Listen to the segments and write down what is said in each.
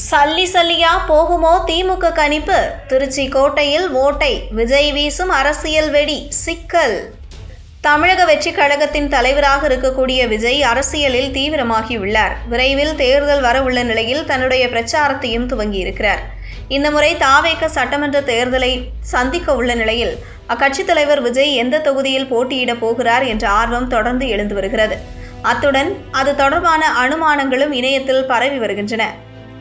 சல்லி சல்லியா போகுமோ திமுக கணிப்பு? திருச்சி கோட்டையில் ஓட்டை விஜய் வீசும் அரசியல் வெடி சிக்கல். தமிழக வெற்றி கழகத்தின் தலைவராக இருக்கக்கூடிய விஜய் அரசியலில் தீவிரமாகியுள்ளார். விரைவில் தேர்தல் வரவுள்ள நிலையில் தன்னுடைய பிரச்சாரத்தையும் துவங்கியிருக்கிறார். இந்த முறை தாவேக்க சட்டமன்ற தேர்தலை சந்திக்க உள்ள நிலையில் அக்கட்சித் தலைவர் விஜய் எந்த தொகுதியில் போட்டியிடப் போகிறார் என்ற ஆர்வம் தொடர்ந்து எழுந்து வருகிறது. அத்துடன் அது தொடர்பான அனுமானங்களும் இணையத்தில் பரவி வருகின்றன.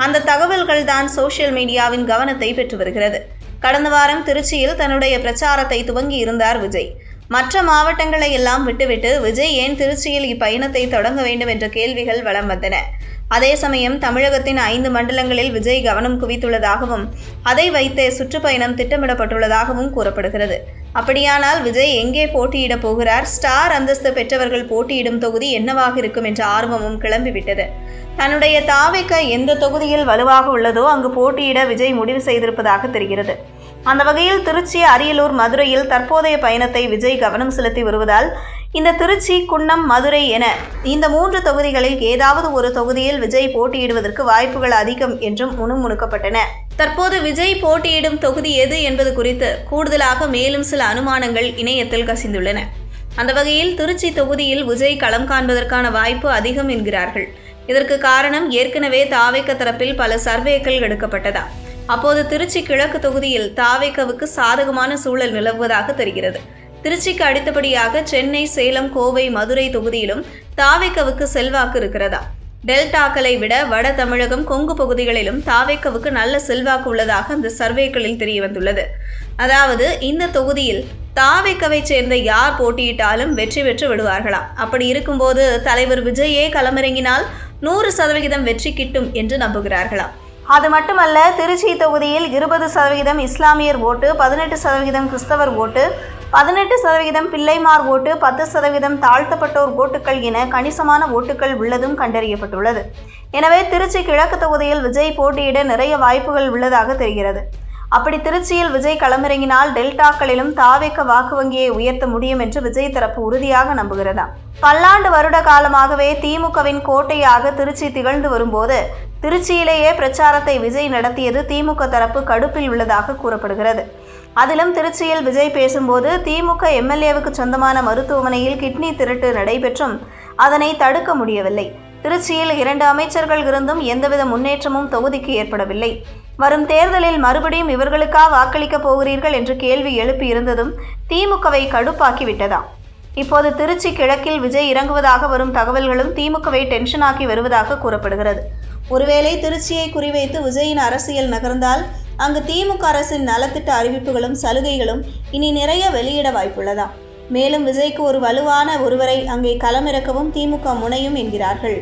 அந்த தகவல்கள் தான் சோசியல் மீடியாவின் கவனத்தை பெற்று வருகிறது. கடந்த வாரம் திருச்சியில் தன்னுடைய பிரச்சாரத்தை துவங்கி இருந்தார் விஜய். மற்ற மாவட்டங்களை எல்லாம் விட்டுவிட்டு விஜய் ஏன் திருச்சியில் இப்பயணத்தை தொடங்க வேண்டும் என்ற கேள்விகள் வலம் வந்தன. அதே சமயம் தமிழகத்தின் ஐந்து மண்டலங்களில் விஜய் கவனம் குவித்துள்ளதாகவும் அதை வைத்தே சுற்றுப்பயணம் திட்டமிடப்பட்டுள்ளதாகவும் கூறப்படுகிறது. அப்படியானால் விஜய் எங்கே போட்டியிடப் போகிறார்? ஸ்டார் அந்தஸ்து பெற்றவர்கள் போட்டியிடும் தொகுதி என்னவாக இருக்கும் என்ற ஆர்வமும் கிளம்பிவிட்டது. தன்னுடைய தாவைக்க எந்த தொகுதியில் வலுவாக உள்ளதோ அங்கு போட்டியிட விஜய் முடிவு செய்திருப்பதாக தெரிகிறது. அந்த வகையில் திருச்சி அரியலூர் மதுரையில் தற்போதைய பயணத்தை விஜய் கவனம் செலுத்தி வருவதால் இந்த திருச்சி குன்னம் மதுரை என இந்த மூன்று தொகுதிகளில் ஏதாவது ஒரு தொகுதியில் விஜய் போட்டியிடுவதற்கு வாய்ப்புகள் அதிகம் என்றும் முணுமுணுக்கப்பட்டன. தற்போது விஜய் போட்டியிடும் தொகுதி எது என்பது குறித்து கூடுதலாக மேலும் சில அனுமானங்கள் இணையத்தில் கசிந்துள்ளன. அந்த வகையில் திருச்சி தொகுதியில் விஜய் களம் காண்பதற்கான வாய்ப்பு அதிகம் என்கிறார்கள். இதற்கு காரணம் ஏற்கனவே தாவேக்க தரப்பில் பல சர்வேக்கள் எடுக்கப்பட்டதா. அப்போது திருச்சி கிழக்கு தொகுதியில் தாவேக்கவுக்கு சாதகமான சூழல் நிலவுவதாக தெரிகிறது. திருச்சிக்கு அடுத்தபடியாக சென்னை சேலம் கோவை மதுரை தொகுதியிலும் தாவேக்கவுக்கு செல்வாக்கு இருக்கிறதா? டெல்டாக்களை விட வட தமிழகம் கொங்கு பகுதிகளிலும் தாவேக்கவுக்கு நல்ல செல்வாக்கு உள்ளதாக அந்த சர்வேக்களில் தெரிய வந்துள்ளது அதாவது இந்த தொகுதியில் தாவேக்கவை சேர்ந்த யார் போட்டியிட்டாலும் வெற்றி பெற்று விடுவார்களாம் அப்படி இருக்கும்போது தலைவர் விஜயே களமிறங்கினால் நூறு சதவிகிதம் வெற்றி கிட்டும் என்று நம்புகிறார்களாம் அது மட்டுமல்ல திருச்சி தொகுதியில் இருபது சதவிகிதம் இஸ்லாமியர் ஓட்டு பதினெட்டு சதவிகிதம் கிறிஸ்தவர் ஓட்டு பதினெட்டு சதவிகிதம் பிள்ளைமார் ஓட்டு பத்து சதவீதம் தாழ்த்தப்பட்டோர் ஓட்டுகள் என கணிசமான ஓட்டுகள் உள்ளதும் கண்டறியப்பட்டுள்ளது. எனவே திருச்சி கிழக்கு தொகுதியில் விஜய் போட்டியிட நிறைய வாய்ப்புகள் உள்ளதாக தெரிகிறது. அப்படி திருச்சியில் விஜய் களமிறங்கினால் டெல்டாக்களிலும் தாவேக்க வாக்கு வங்கியை உயர்த்த முடியும் என்று விஜய் தரப்பு உறுதியாக நம்புகிறதா? பல்லாண்டு வருட காலமாகவே திமுகவின் கோட்டையாக திருச்சி திகழ்ந்து வரும்போது திருச்சியிலேயே பிரச்சாரத்தை விஜய் நடத்தியது திமுக தரப்பு கடுப்பில் உள்ளதாக கூறப்படுகிறது. அதிலும் திருச்சியில் விஜய் பேசும்போது திமுக எம்எல்ஏவுக்கு சொந்தமான மருத்துவமனையில் கிட்னி திருட்டு நடைபெற்றும். அதனை தடுக்க முடியவில்லை. திருச்சியில் இரண்டு அமைச்சர்கள் இருந்தும் எந்தவித முன்னேற்றமும் தொகுதிக்கு ஏற்படவில்லை. வரும் தேர்தலில் மறுபடியும் இவர்களுக்கா வாக்களிக்கப் போகிறீர்கள் என்று கேள்வி எழுப்பி இருந்ததும் திமுகவை கடுப்பாக்கிவிட்டதா? இப்போது திருச்சி கிழக்கில் விஜய் இறங்குவதாக வரும் தகவல்களும் திமுகவை டென்ஷனாக்கி வருவதாக கூறப்படுகிறது. ஒருவேளை திருச்சியை குறிவைத்து விஜயின் அரசியல் நகர்ந்தால் அங்கு திமுக அரசின் நலத்திட்ட அறிவிப்புகளும் சலுகைகளும் இனி நிறைய வெளியிட வாய்ப்புள்ளதாம் மேலும் விஜய்க்கு ஒரு வலுவான ஒருவரை அங்கே களமிறக்கவும் திமுக முனையும் என்கிறார்கள்.